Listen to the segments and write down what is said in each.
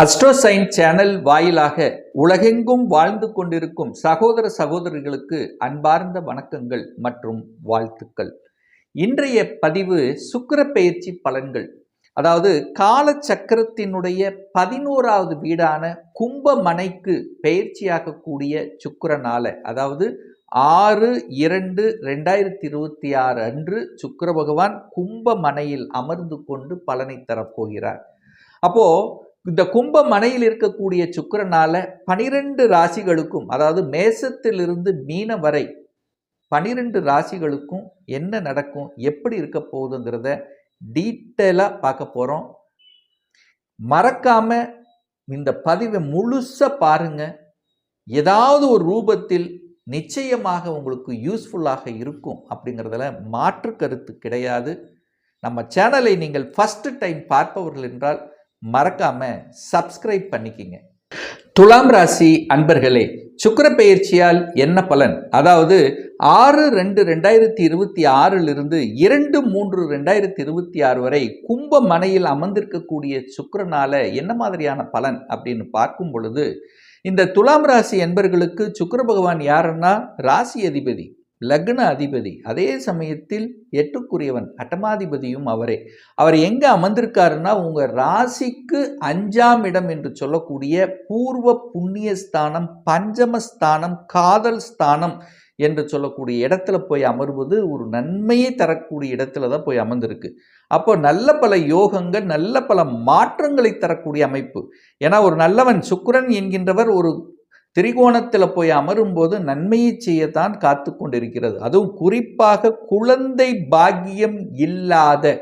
அஸ்ட்ரோசைன் channel வாயிலாக உலகெங்கும் வாழ்ந்து கொண்டிருக்கும் சகோதர சகோதரிகளுக்கு அன்பார்ந்த வணக்கங்கள் மற்றும் வாழ்த்துக்கள். இன்றைய பதிவு சுக்கர பயிற்சி பலன்கள். அதாவது காலச்சக்கரத்தினுடைய பதினோராவது வீடான கும்பமனைக்கு பெயர்ச்சியாகக்கூடிய சுக்கரனால அதாவது ஆறு இரண்டு ரெண்டாயிரத்தி இருபத்தி ஆறு அன்று சுக்கர பகவான் கும்பமனையில் அமர்ந்து கொண்டு பலனை தரப்போகிறார். அப்போது இந்த கும்ப மனையில் இருக்கக்கூடிய சுக்கிரனால பனிரெண்டு ராசிகளுக்கும் அதாவது மேசத்திலிருந்து மீன வரை பனிரெண்டு ராசிகளுக்கும் என்ன நடக்கும் எப்படி இருக்க போகுதுங்கிறத டீட்டெயிலாக பார்க்க போகிறோம் மறக்காம இந்த பதிவை முழுசாக பாருங்க. ஏதாவது ஒரு ரூபத்தில் நிச்சயமாக உங்களுக்கு யூஸ்ஃபுல்லாக இருக்கும் அப்படிங்கிறதுல மாற்று கருத்து கிடையாது. நம்ம சேனலை நீங்கள் ஃபஸ்ட்டு டைம் பார்ப்பவர்கள் என்றால் மறக்காம சப்ஸ்கிரைப் பண்ணிக்கிங்க. துலாம் ராசி அன்பர்களே சுக்கர பெயர்ச்சியால் என்ன பலன்? அதாவது ஆறு ரெண்டு ரெண்டாயிரத்தி இருபத்தி ஆறிலிருந்து இரண்டு மூன்று ரெண்டாயிரத்தி இருபத்தி ஆறு வரை கும்ப மனையில் அமர்ந்திருக்கக்கூடிய சுக்கிரனால என்ன மாதிரியான பலன் அப்படின்னு பார்க்கும் பொழுது இந்த துலாம் ராசி என்பர்களுக்கு சுக்கர பகவான் யாருன்னா ராசி அதிபதி. லக்ன அதிபதி. அதே சமயத்தில் எட்டுக்குரியவன் அட்டமாதிபதியும் அவரே. அவர் எங்கே அமர்ந்திருக்காருன்னா உங்கள் ராசிக்கு அஞ்சாம் இடம் என்று சொல்லக்கூடிய பூர்வ புண்ணிய ஸ்தானம் பஞ்சமஸ்தானம் காதல் ஸ்தானம் என்று சொல்லக்கூடிய இடத்துல போய் அமர்வது ஒரு நன்மையை தரக்கூடிய இடத்துல தான் போய் அமர்ந்திருக்கு. அப்போ நல்ல பல யோகங்கள் நல்ல பல மாற்றங்களை தரக்கூடிய அமைப்பு. ஏன்னா ஒரு நல்லவன் சுக்கரன் என்கின்றவர் ஒரு திரிகோணத்தில் போய் அமரும்போது நன்மையை செய்யத்தான் காத்து கொண்டிருக்கிறது அதுவும் குறிப்பாக குழந்தை பாக்கியம் இல்லாத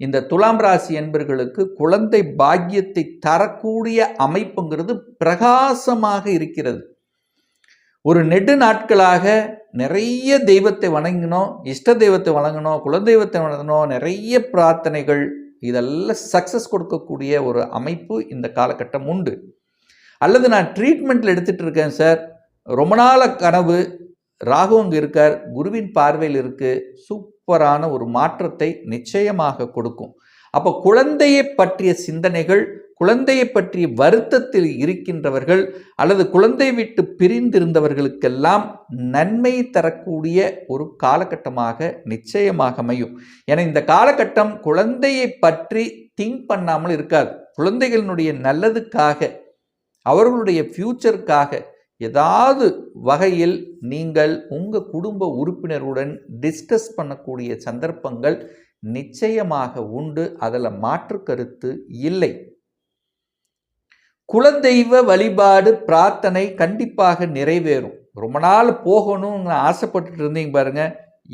இந்த துலாம் ராசி என்பர்களுக்கு குழந்தை பாக்கியத்தை தரக்கூடிய அமைப்புங்கிறது பிரகாசமாக இருக்கிறது. ஒரு நெடு நாட்களாக நிறைய தெய்வத்தை வணங்கினோம் இஷ்ட தெய்வத்தை வணங்கணும் குலதெய்வத்தை வணங்கணும் நிறைய பிரார்த்தனைகள் இதெல்லாம் சக்ஸஸ் கொடுக்கக்கூடிய ஒரு அமைப்பு இந்த காலகட்டம் உண்டு. அல்லது நான் ட்ரீட்மெண்ட்டில் எடுத்துகிட்டு இருக்கேன் சார் ரொம்ப நாள கனவு. ராகு அங்கே இருக்கார். குருவின் பார்வையில் இருக்குது சூப்பரான ஒரு மாற்றத்தை நிச்சயமாக கொடுக்கும். அப்போ குழந்தையை பற்றிய சிந்தனைகள் குழந்தையை பற்றிய வருத்தத்தில் இருக்கின்றவர்கள் அல்லது குழந்தை விட்டு பிரிந்திருந்தவர்களுக்கெல்லாம் நன்மை தரக்கூடிய ஒரு காலகட்டமாக நிச்சயமாக அமையும். என இந்த காலகட்டம் குழந்தையை பற்றி திங்க் பண்ணாமல் இருக்காது. குழந்தைகளினுடைய நல்லதுக்காக அவர்களுடைய ஃப்யூச்சருக்காக ஏதாவது வகையில் நீங்கள் உங்கள் குடும்ப உறுப்பினருடன் டிஸ்கஸ் பண்ணக்கூடிய சந்தர்ப்பங்கள் நிச்சயமாக உண்டு. அதில் மாற்று கருத்து இல்லை. குலதெய்வ வழிபாடு பிரார்த்தனை கண்டிப்பாக நிறைவேறும். ரொம்ப நாள் போகணும்னு ஆசைப்பட்டுட்டு இருந்தீங்க பாருங்க.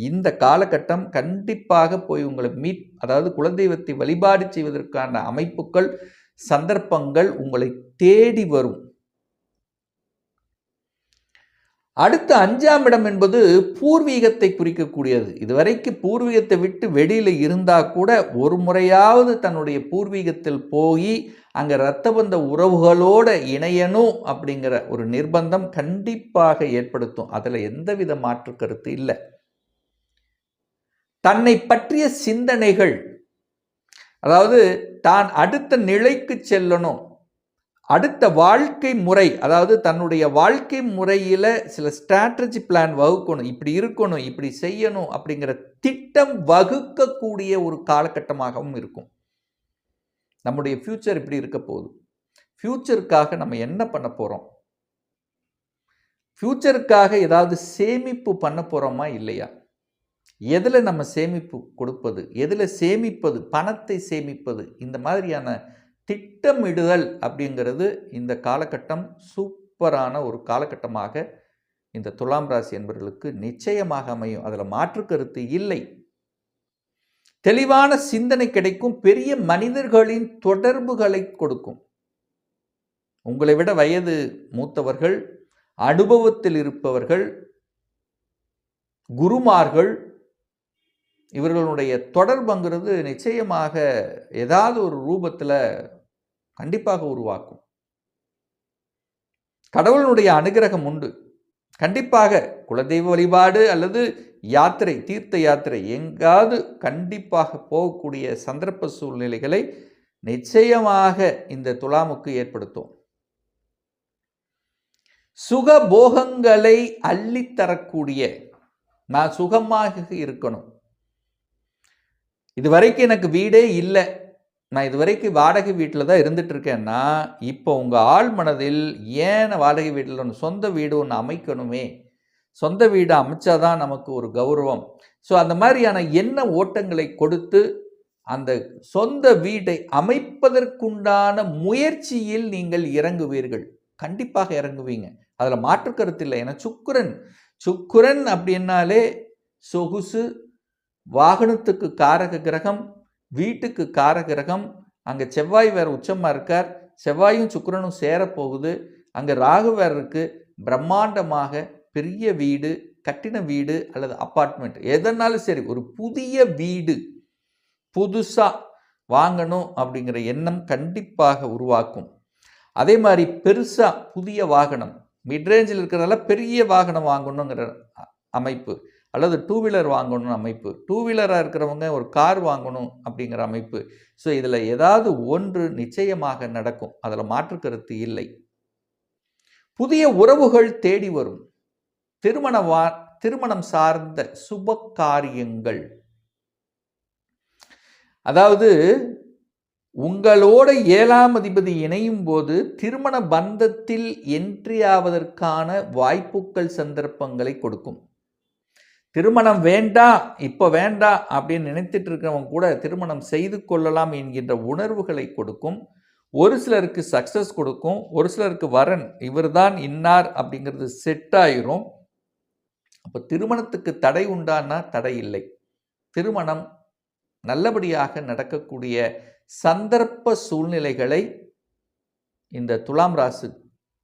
இந்த காலகட்டம் கண்டிப்பாக போய் உங்களை மீட் அதாவது குலதெய்வத்தை வழிபாடு செய்வதற்கான அமைப்புகள் சந்தர்ப்பங்கள் உங்களை தேடி வரும். அடுத்த அஞ்சாம் இடம் என்பது பூர்வீகத்தை குறிக்கக்கூடியது. இதுவரைக்கு பூர்வீகத்தை விட்டு வெளியில் இருந்தால் கூட ஒரு முறையாவது தன்னுடைய பூர்வீகத்தில் போய் அங்கே இரத்தபந்த உறவுகளோடு இணையணும் அப்படிங்கிற ஒரு நிர்பந்தம் கண்டிப்பாக ஏற்படுத்தும். அதில் எந்தவித மாற்று கருத்து இல்லை. தன்னை பற்றிய சிந்தனைகள் அதாவது தான் அடுத்த நிலைக்கு செல்லணும். அடுத்த வாழ்க்கை முறை அதாவது தன்னுடைய வாழ்க்கை முறையில் சில ஸ்ட்ராட்டஜி பிளான் வகுக்கணும். இப்படி இருக்கணும் இப்படி செய்யணும் அப்படிங்கிற திட்டம் வகுக்கக்கூடிய ஒரு காலகட்டமாகவும் இருக்கும். நம்முடைய ஃப்யூச்சர் இப்படி இருக்க போகுது. ஃப்யூச்சருக்காக நம்ம என்ன பண்ண போகிறோம் ஃப்யூச்சருக்காக ஏதாவது சேமிப்பு பண்ண போகிறோமா இல்லையா? எதில் நம்ம சேமிப்பு கொடுப்பது எதில் சேமிப்பது பணத்தை சேமிப்பது இந்த மாதிரியான திட்டமிடுதல் அப்படிங்கிறது இந்த காலகட்டம் சூப்பரான ஒரு காலகட்டமாக இந்த துலாம் ராசி என்பவர்களுக்கு நிச்சயமாக அமையும். அதில் மாற்று கருத்து இல்லை. தெளிவான சிந்தனை கிடைக்கும். பெரிய மனிதர்களின் தொடர்புகளை கொடுக்கும். உங்களை விட வயது மூத்தவர்கள் அனுபவத்தில் இருப்பவர்கள் குருமார்கள் இவர்களுடைய தொடர்புங்கிறது நிச்சயமாக ஏதாவது ஒரு ரூபத்தில் கண்டிப்பாக உருவாக்கும். கடவுளுடைய அனுகிரகம் உண்டு. கண்டிப்பாக குலதெய்வ வழிபாடு அல்லது யாத்திரை தீர்த்த யாத்திரை எங்காவது கண்டிப்பாக போகக்கூடிய சந்தர்ப்ப சூழ்நிலைகளை நிச்சயமாக இந்த துலாமுக்கு ஏற்படுத்தும். சுகபோகங்களை அள்ளித்தரக்கூடிய நான் சுகமாக இருக்கணும். இது வரைக்கும் எனக்கு வீடே இல்லை. நான் இது வரைக்கும் வாடகை வீட்டில் தான் இருந்துட்டு இருக்கேன்னா இப்போ உங்கள் ஆள் மனதில் ஏன் வாடகை வீட்டில் ஒன்று சொந்த வீடு ஒன்று அமைக்கணுமே? சொந்த வீடு அமைச்சாதான் நமக்கு ஒரு கௌரவம். ஸோ அந்த மாதிரியான என்ன ஓட்டங்களை கொடுத்து அந்த சொந்த வீட்டை அமைப்பதற்குண்டான முயற்சியில் நீங்கள் இறங்குவீர்கள். கண்டிப்பாக இறங்குவீங்க. அதில் மாற்று கருத்து இல்லை. ஏன்னா சுக்குரன். சுக்குரன் அப்படின்னாலே சொகுசு வாகனத்துக்கு காரக கிரகம் வீட்டுக்கு காரக கிரகம் அங்கே செவ்வாய் வேற உச்சமாக இருக்கார் செவ்வாயும் சுக்கரனும் சேரப்போகுது அங்கே ராகு வேற பிரம்மாண்டமாக பெரிய வீடு கட்டின வீடு அல்லது அப்பார்ட்மெண்ட் எதனாலும் சரி ஒரு புதிய வீடு புதுசாக வாங்கணும் அப்படிங்கிற எண்ணம் கண்டிப்பாக உருவாக்கும். அதே மாதிரி பெருசாக புதிய வாகனம் மிட்ரேஞ்சில் இருக்கிறதால பெரிய வாகனம் வாங்கணுங்கிற அ- அமைப்பு. அல்லது டூ வீலர் வாங்கணும்னு அமைப்பு. டூ வீலராக இருக்கிறவங்க ஒரு கார் வாங்கணும் அப்படிங்கிற அமைப்பு. ஸோ இதில் ஏதாவது ஒன்று நிச்சயமாக நடக்கும். அதில் மாற்று கருத்து இல்லை. புதிய உறவுகள் தேடி வரும். திருமண வா திருமணம் சார்ந்த சுப காரியங்கள் அதாவது உங்களோட ஏழாம் அதிபதி இணையும் போது திருமண பந்தத்தில் என்ட்ரி ஆவதற்கான வாய்ப்புகள் சந்தர்ப்பங்களை கொடுக்கும். திருமணம் வேண்டாம் இப்போ வேண்டாம் அப்படின்னு நினைத்துட்டு இருக்கிறவங்க கூட திருமணம் செய்து கொள்ளலாம் என்கின்ற உணர்வுகளை கொடுக்கும். ஒரு சிலருக்கு சக்ஸஸ் கொடுக்கும் ஒரு சிலருக்கு வரன் இவர்தான் இன்னார் அப்படிங்கிறது செட் ஆயிரும். அப்போ திருமணத்துக்கு தடை உண்டானா தடை இல்லை. திருமணம் நல்லபடியாக நடக்கக்கூடிய சந்தர்ப்ப சூழ்நிலைகளை இந்த துலாம் ராசு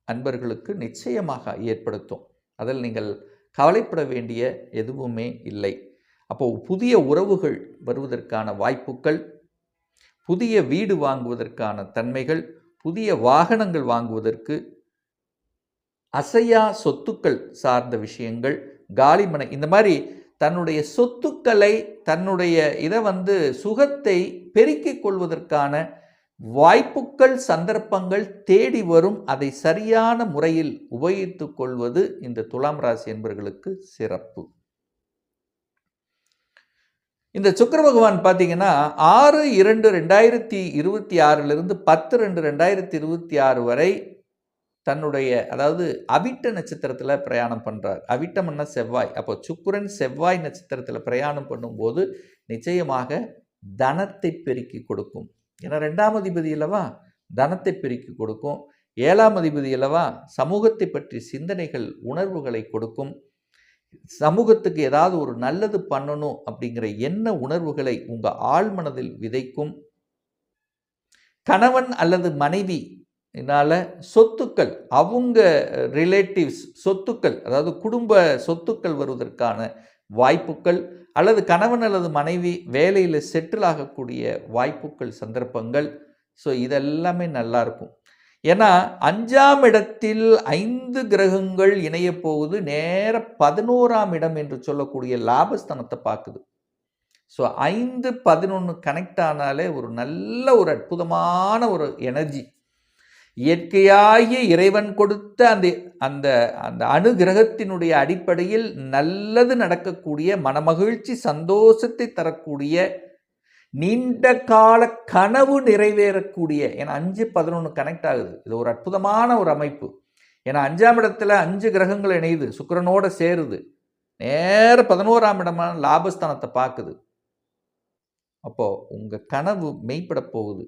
அன்பர்களுக்கு நிச்சயமாக ஏற்படுத்தும். அதில் நீங்கள் கவலைப்பட வேண்டிய எதுவுமே இல்லை. அப்போது புதிய உறவுகள் வருவதற்கான வாய்ப்புகள் புதிய வீடு வாங்குவதற்கான தன்மைகள் புதிய வாகனங்கள் வாங்குவதற்கு அசையா சொத்துக்கள் சார்ந்த விஷயங்கள் காலிமனை இந்த மாதிரி தன்னுடைய சொத்துக்களை தன்னுடைய இதை வந்து சுகத்தை பெருக்கிக் கொள்வதற்கான வாய்ப்புகள் சந்தர்ப்பங்கள் தேடி வரும் அதை சரியான முறையில் உபயோகித்துக் கொள்வது இந்த துலாம் ராசி என்பவர்களுக்கு சிறப்பு. இந்த சுக்கர பகவான் பார்த்தீங்கன்னா ஆறு இரண்டு ரெண்டாயிரத்தி இருபத்தி ஆறிலிருந்து பத்து ரெண்டு ரெண்டாயிரத்தி இருபத்தி ஆறு வரை தன்னுடைய அதாவது அவிட்ட நட்சத்திரத்தில் பிரயாணம் பண்ணுறார் அவிட்டம்னா செவ்வாய். அப்போ சுக்குரன் செவ்வாய் நட்சத்திரத்தில் பிரயாணம் பண்ணும்போது நிச்சயமாக தனத்தை பெருக்கி கொடுக்கும். ஏன்னா ரெண்டாம் அதிபதி அல்லவா தனத்தை பெருக்கி கொடுக்கும். ஏழாம் அதிபதி அல்லவா சமூகத்தை பற்றி சிந்தனைகள் உணர்வுகளை கொடுக்கும். சமூகத்துக்கு ஏதாவது ஒரு நல்லது பண்ணணும் அப்படிங்கிற என்ன உணர்வுகளை உங்கள் ஆழ்மனதில் விதைக்கும். கணவன் அல்லது மனைவி இதனால் சொத்துக்கள் அவங்க ரிலேட்டிவ்ஸ் சொத்துக்கள் அதாவது குடும்ப சொத்துக்கள் வருவதற்கான வாய்ப்புகள் அல்லது கணவன் அல்லது மனைவி வேலையில் செட்டில் ஆகக்கூடிய வாய்ப்புகள் சந்தர்ப்பங்கள். ஸோ இதெல்லாமே நல்லா இருக்கும். ஏன்னா அஞ்சாம் இடத்தில் ஐந்து கிரகங்கள் இணைய போகுது. நேர பதினோராம் இடம் என்று சொல்லக்கூடிய லாபஸ்தானத்தை பார்க்குது. ஸோ ஐந்து பதினொன்று கனெக்ட் ஆனாலே ஒரு நல்ல ஒரு அற்புதமான ஒரு எனர்ஜி இயற்கையாகிய இறைவன் கொடுத்த அந்த அந்த அந்த அணுகிரகத்தினுடைய அடிப்படையில் நல்லது நடக்கக்கூடிய மனமகிழ்ச்சி சந்தோஷத்தை தரக்கூடிய நீண்ட கால கனவு நிறைவேறக்கூடிய ஏன்னா அஞ்சு பதினொன்று கனெக்ட் ஆகுது. இது ஒரு அற்புதமான ஒரு அமைப்பு. ஏன்னா அஞ்சாம் இடத்துல அஞ்சு கிரகங்கள் இணையுது. சுக்கரனோட சேருது. நேர பதினோராம் இடமான லாபஸ்தானத்தை பார்க்குது. அப்போ உங்கள் கனவு மெய்ப்பட போகுது.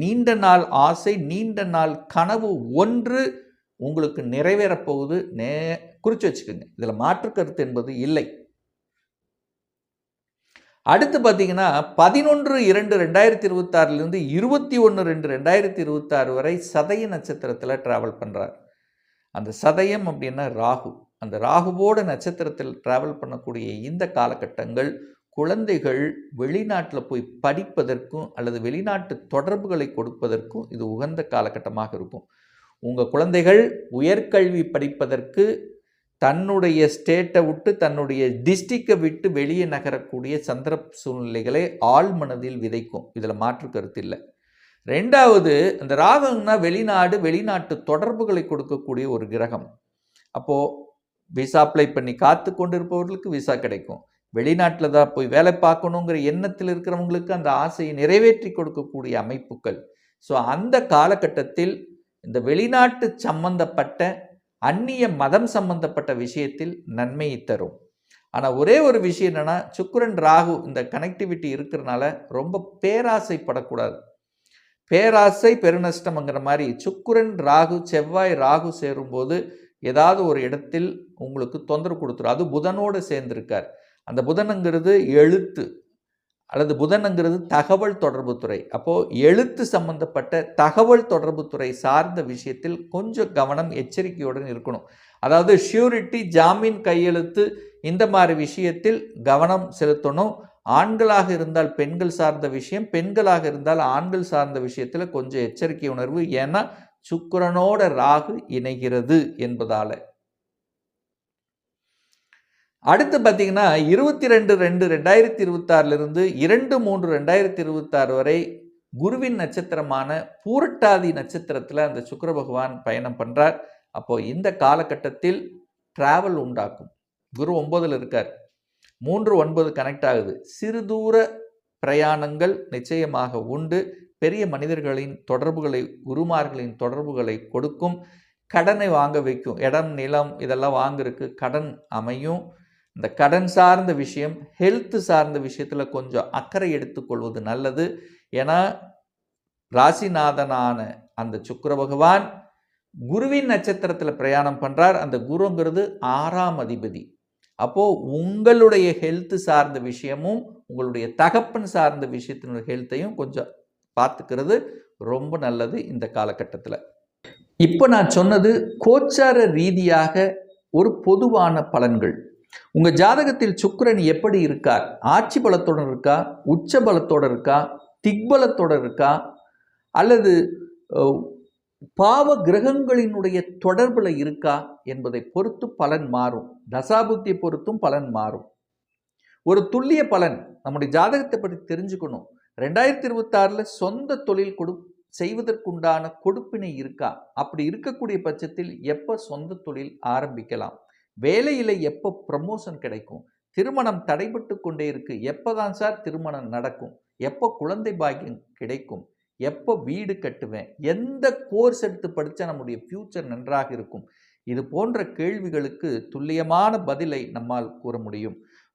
நீண்ட நாள் ஆசை நீண்ட நாள் கனவு ஒன்று உங்களுக்கு நிறைவேறப் போகுது. நே குறித்து வச்சுக்கோங்க. இதில் மாற்று கருத்து என்பது இல்லை. அடுத்து பார்த்தீங்கன்னா பதினொன்று இரண்டு ரெண்டாயிரத்தி இருபத்தாறுலேருந்து இருபத்தி ஒன்று ரெண்டு ரெண்டாயிரத்தி இருபத்தாறு வரை சதய நட்சத்திரத்தில் ட்ராவல் பண்ணுறார் அந்த சதயம் அப்படின்னா ராகு. அந்த ராகுவோட நட்சத்திரத்தில் ட்ராவல் பண்ணக்கூடிய இந்த காலகட்டங்கள் குழந்தைகள் வெளிநாட்டில் போய் படிப்பதற்கும் அல்லது வெளிநாட்டு தொடர்புகளை கொடுப்பதற்கும் இது உகந்த காலகட்டமாக இருக்கும். உங்கள் குழந்தைகள் உயர்கல்வி படிப்பதற்கு தன்னுடைய ஸ்டேட்டை விட்டு தன்னுடைய டிஸ்ட்ரிக்டை விட்டு வெளியே நகரக்கூடிய சந்தர்ப்ப சூழ்நிலைகளை ஆழ்மனதில் விதைக்கும். இதில் மாற்று கருத்து இல்லை. ரெண்டாவது இந்த ராகம்னா வெளிநாடு வெளிநாட்டு தொடர்புகளை கொடுக்கக்கூடிய ஒரு கிரகம். அப்போது விசா அப்ளை பண்ணி காத்து கொண்டிருப்பவர்களுக்கு விசா கிடைக்கும். வெளிநாட்டில் தான் போய் வேலை பார்க்கணுங்கிற எண்ணத்தில் இருக்கிறவங்களுக்கு அந்த ஆசையை நிறைவேற்றி கொடுக்கக்கூடிய அமைப்புகள். ஸோ அந்த காலகட்டத்தில் இந்த வெளிநாட்டு சம்பந்தப்பட்ட அந்நிய மதம் சம்பந்தப்பட்ட விஷயத்தில் நன்மையை தரும். ஆனால் ஒரே ஒரு விஷயம் என்னென்னா சுக்கரன் ராகு இந்த கனெக்டிவிட்டி இருக்கிறனால ரொம்ப பேராசைப்படக்கூடாது. பேராசை பெருநஷ்டம்ங்கிற மாதிரி சுக்குரன் ராகு செவ்வாய் ராகு சேரும்போது ஏதாவது ஒரு இடத்தில் உங்களுக்கு தொந்தரவு கொடுத்துரும். அது புதனோடு சேர்ந்திருக்கார். அந்த புதனுங்கிறது எழுத்து அல்லது புதனுங்கிறது தகவல் தொடர்புத்துறை அப்போது எழுத்து சம்பந்தப்பட்ட தகவல் தொடர்புத்துறை சார்ந்த விஷயத்தில் கொஞ்சம் கவனம் எச்சரிக்கையுடன் இருக்கணும். அதாவது ஷியூரிட்டி ஜாமீன் கையெழுத்து இந்த மாதிரி விஷயத்தில் கவனம் செலுத்தணும். ஆண்களாக இருந்தால் பெண்கள் சார்ந்த விஷயம் பெண்களாக இருந்தால் ஆண்கள் சார்ந்த விஷயத்தில் கொஞ்சம் எச்சரிக்கை உணர்வு. ஏன்னா சுக்கரனோட ராகு இணைகிறது என்பதால். அடுத்து பார்த்தீங்கன்னா இருபத்தி ரெண்டு ரெண்டு ரெண்டாயிரத்தி இருபத்தாறுலேருந்து இரண்டு மூன்று ரெண்டாயிரத்தி இருபத்தாறு வரை குருவின் நட்சத்திரமான பூரட்டாதி நட்சத்திரத்தில் அந்த சுக்கர பகவான் பயணம் பண்ணுறார் அப்போது இந்த காலகட்டத்தில் ட்ராவல் உண்டாக்கும். குரு ஒன்பதில் இருக்கார். மூன்று ஒன்பது கனெக்ட் ஆகுது. சிறு தூர பிரயாணங்கள் நிச்சயமாக உண்டு. பெரிய மனிதர்களின் தொடர்புகளை குருமார்களின் தொடர்புகளை கொடுக்கும். கடனை வாங்க வைக்கும். இடம் நிலம் இதெல்லாம் வாங்குறதுக்கு கடன் அமையும். இந்த கடன் சார்ந்த விஷயம் ஹெல்த்து சார்ந்த விஷயத்தில் கொஞ்சம் அக்கறை எடுத்துக்கொள்வது நல்லது. ஏன்னா ராசிநாதனான அந்த சுக்கர பகவான் குருவின் நட்சத்திரத்தில் பிரயாணம் பண்ணுறார் அந்த குருங்கிறது ஆறாம் அதிபதி. அப்போது உங்களுடைய ஹெல்த்து சார்ந்த விஷயமும் உங்களுடைய தகப்பன் சார்ந்த விஷயத்தினுடைய ஹெல்த்தையும் கொஞ்சம் பார்த்துக்கிறது ரொம்ப நல்லது இந்த காலகட்டத்தில். இப்போ நான் சொன்னது கோச்சார ரீதியாக ஒரு பொதுவான பலன்கள். உங்கள் ஜாதகத்தில் சுக்கரன் எப்படி இருக்கார் ஆட்சி பலத்தோடு இருக்கா? உச்ச பலத்தோடு இருக்கா? திக்பலத்தோடு இருக்கா? அல்லது பாவ கிரகங்களினுடைய தொடர்பில் இருக்கா? என்பதை பொறுத்து பலன் மாறும். தசாபுத்தியை பொறுத்தும் பலன் மாறும். ஒரு துல்லிய பலன் நம்முடைய ஜாதகத்தை பற்றி தெரிஞ்சுக்கணும். ரெண்டாயிரத்தி இருபத்தாறில் சொந்த தொழில் கொடு செய்வதற்குண்டான கொடுப்பினை இருக்கா? அப்படி இருக்கக்கூடிய பட்சத்தில் எப்போ சொந்த தொழில் ஆரம்பிக்கலாம்? வேலையில் எப்போ ப்ரமோஷன் கிடைக்கும்? திருமணம் தடைபட்டு கொண்டே இருக்கு. எப்போதான் சார் திருமணம் நடக்கும்? எப்போ குழந்தை பாக்கியம் கிடைக்கும்? எப்போ வீடு கட்டுவேன்? எந்த கோர்ஸ் எடுத்து படித்தா நம்முடைய ஃப்யூச்சர் நன்றாக இருக்கும்? இது போன்ற கேள்விகளுக்கு துல்லியமான பதிலை நம்மால் கூற முடியும்.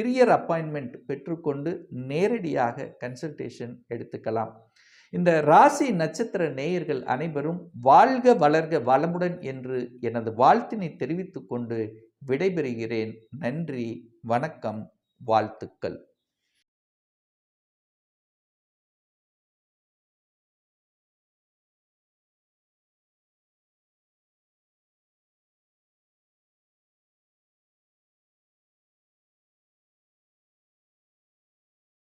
பிரியர் அப்பாயின்மெண்ட் பெற்றுக்கொண்டு நேரடியாக கன்சல்டேஷன் எடுத்துக்கலாம். இந்த ராசி நட்சத்திர நேயர்கள் அனைவரும் வாழ்க வளர்க வளமுடன் என்று எனது வாழ்த்தினை தெரிவித்துக்கொண்டு விடைபெறுகிறேன். நன்றி வணக்கம் வாழ்த்துக்கள்.